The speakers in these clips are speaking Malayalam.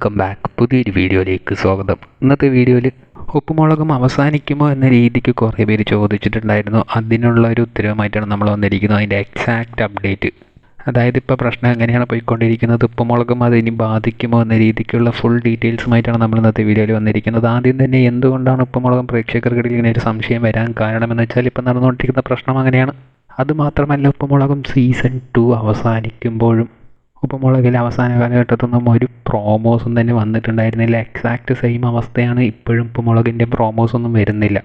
Welcome back. പുതിയൊരു വീഡിയോയിലേക്ക് സ്വാഗതം. ഇന്നത്തെ വീഡിയോയിൽ ഉപ്പുമുളകും അവസാനിക്കുമോ എന്ന രീതിക്ക് കുറേ പേര് ചോദിച്ചിട്ടുണ്ടായിരുന്നു. അതിനുള്ള ഒരു ഉത്തരവുമായിട്ടാണ് നമ്മൾ വന്നിരിക്കുന്നത്. അതിന്റെ എക്സാക്റ്റ് അപ്ഡേറ്റ് അതായത് ഇപ്പോൾ പ്രശ്നം എങ്ങനെയാണ് പോയിക്കൊണ്ടിരിക്കുന്നത്? ഉപ്പുമുളകും അത് ഇനി ബാധിക്കുമോ എന്ന രീതിക്കുള്ള ഫുൾ ഡീറ്റെയിൽസുമായിട്ടാണ് നമ്മൾ ഇന്നത്തെ വീഡിയോയിൽ വന്നിരിക്കുന്നത്. ആദ്യം തന്നെ എന്തുകൊണ്ടാണ് ഉപ്പുമുളകും പ്രേക്ഷകർക്കിടയിൽ ഇങ്ങനെ ഒരു സംശയം വരാൻ കാരണമെന്ന് വെച്ചാൽ ഇപ്പോൾ നടന്നുകൊണ്ടിരിക്കുന്ന പ്രശ്നം അങ്ങനെയാണ്. അതുമാത്രമല്ല ഉപ്പുമുളകും സീസൺ ടു അവസാനിക്കുമ്പോഴും ഉപ്പുമുളകിൽ അവസാന കാലഘട്ടത്തൊന്നും ഒരു പ്രോമോസും തന്നെ വന്നിട്ടുണ്ടായിരുന്നില്ല. എക്സാക്റ്റ് സെയിം അവസ്ഥയാണ് ഇപ്പോഴും ഉപ്പുമുളകിന്റെ പ്രോമോസൊന്നും വരുന്നില്ല.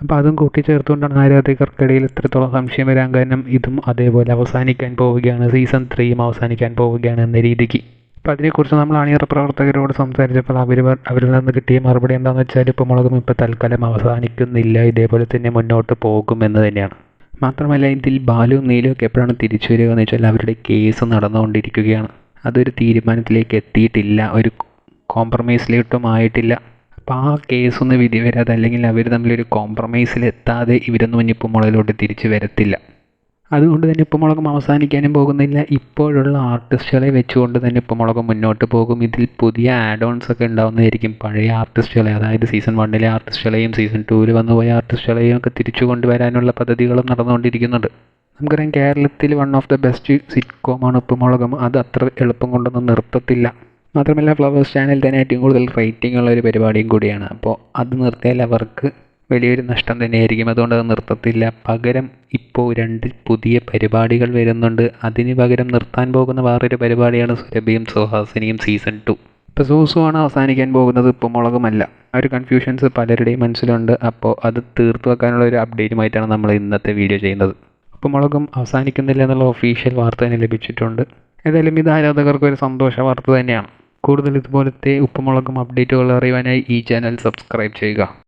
അപ്പോൾ അതും കൂട്ടിച്ചേർത്തുകൊണ്ടാണ് ആരാധകർക്കിടയിൽ ഇത്രത്തോളം സംശയം വരാൻ കാരണം ഇതും അതേപോലെ അവസാനിക്കാൻ പോവുകയാണ്. സീസൺ ത്രീയും അവസാനിക്കാൻ പോവുകയാണ് എന്ന രീതിക്ക്. അപ്പോൾ അതിനെക്കുറിച്ച് നമ്മൾ അണിയറ പ്രവർത്തകരോട് സംസാരിച്ചപ്പോൾ അവർ അവരിൽ നിന്ന് കിട്ടിയ മറുപടി എന്താണെന്ന് വെച്ചാൽ ഉപ്പുമുളകും ഇപ്പോൾ തൽക്കാലം അവസാനിക്കുന്നില്ല. ഇതേപോലെ തന്നെ മുന്നോട്ട് പോകുമെന്ന് തന്നെയാണ്. മാത്രമല്ല ഇതിൽ ബാലുവും നീലും ഒക്കെ എപ്പോഴാണ് തിരിച്ചു വരിക എന്ന് വെച്ചാൽ അവരുടെ കേസ് നടന്നുകൊണ്ടിരിക്കുകയാണ്. അതൊരു തീരുമാനത്തിലേക്ക് എത്തിയിട്ടില്ല ഒരു കോംപ്രമൈസിലോട്ടും ആയിട്ടില്ല അപ്പോൾ ആ കേസൊന്ന് വിധി വരാതെ അല്ലെങ്കിൽ അവർ തമ്മിലൊരു കോംപ്രമൈസിലെത്താതെ ഇവരൊന്നും ഇനിയിപ്പോൾ മുകളിലോട്ട് തിരിച്ചു വരത്തില്ല. അതുകൊണ്ട് തന്നെ ഉപ്പുമുളകും അവസാനിക്കാനും പോകുന്നില്ല. ഇപ്പോഴുള്ള ആർട്ടിസ്റ്റുകളെ വെച്ചുകൊണ്ട് തന്നെ ഉപ്പുമുളകും മുന്നോട്ട് പോകും. ഇതിൽ പുതിയ ആഡ് ഓൺസ് ഒക്കെ ഉണ്ടാവുന്നതായിരിക്കും. പഴയ ആർട്ടിസ്റ്റുകളെ അതായത് സീസൺ വണ്ണിലെ ആർട്ടിസ്റ്റുകളെയും സീസൺ ടൂവിൽ വന്നു പോയ ആർട്ടിസ്റ്റുകളെയും ഒക്കെ തിരിച്ചു കൊണ്ടുവരാനുള്ള പദ്ധതികളും നടന്നുകൊണ്ടിരിക്കുന്നുണ്ട്. നമുക്കറിയാം കേരളത്തിൽ വൺ ഓഫ് ദ ബെസ്റ്റ് സിറ്റ്കോമാണ് ഉപ്പുമുളകും. അത് അത്ര എളുപ്പം കൊണ്ടൊന്നും നിർത്തത്തില്ല. മാത്രമല്ല ഫ്ലവേഴ്സ് ചാനൽ തന്നെ ഏറ്റവും കൂടുതൽ റേറ്റിംഗ് ഉള്ള ഒരു പരിപാടിയും കൂടിയാണ്. അപ്പോൾ അത് നിർത്തിയാൽ അവർക്ക് വലിയൊരു നഷ്ടം തന്നെയായിരിക്കും. അതുകൊണ്ട് അത് നിർത്തത്തില്ല. പകരം ഇപ്പോൾ രണ്ട് പുതിയ പരിപാടികൾ വരുന്നുണ്ട്. അതിന് പകരം നിർത്താൻ പോകുന്ന വേറൊരു പരിപാടിയാണ് സുരഭിയും സുഹാസിനിയും സീസൺ ടു ഇപ്പോൾ സൂസുവാണ് അവസാനിക്കാൻ പോകുന്നത്. ഇപ്പോൾ മുളകുമല്ല. ആ ഒരു കൺഫ്യൂഷൻസ് പലരുടെയും മനസ്സിലുണ്ട്. അപ്പോൾ അത് തീർത്തു വെക്കാനുള്ള ഒരു അപ്ഡേറ്റുമായിട്ടാണ് നമ്മൾ ഇന്നത്തെ വീഡിയോ ചെയ്യുന്നത്. അപ്പോൾ മുളകും അവസാനിക്കുന്നില്ല എന്നുള്ള ഒഫീഷ്യൽ വാർത്ത തന്നെ ലഭിച്ചിട്ടുണ്ട്. ഏതായാലും ഇത് ആരാധകർക്ക് ഒരു സന്തോഷ വാർത്ത തന്നെയാണ്. കൂടുതൽ ഇതുപോലത്തെ ഉപ്പുമുളകും അപ്ഡേറ്റുകൾ അറിയുവാനായി ഈ ചാനൽ സബ്സ്ക്രൈബ് ചെയ്യുക.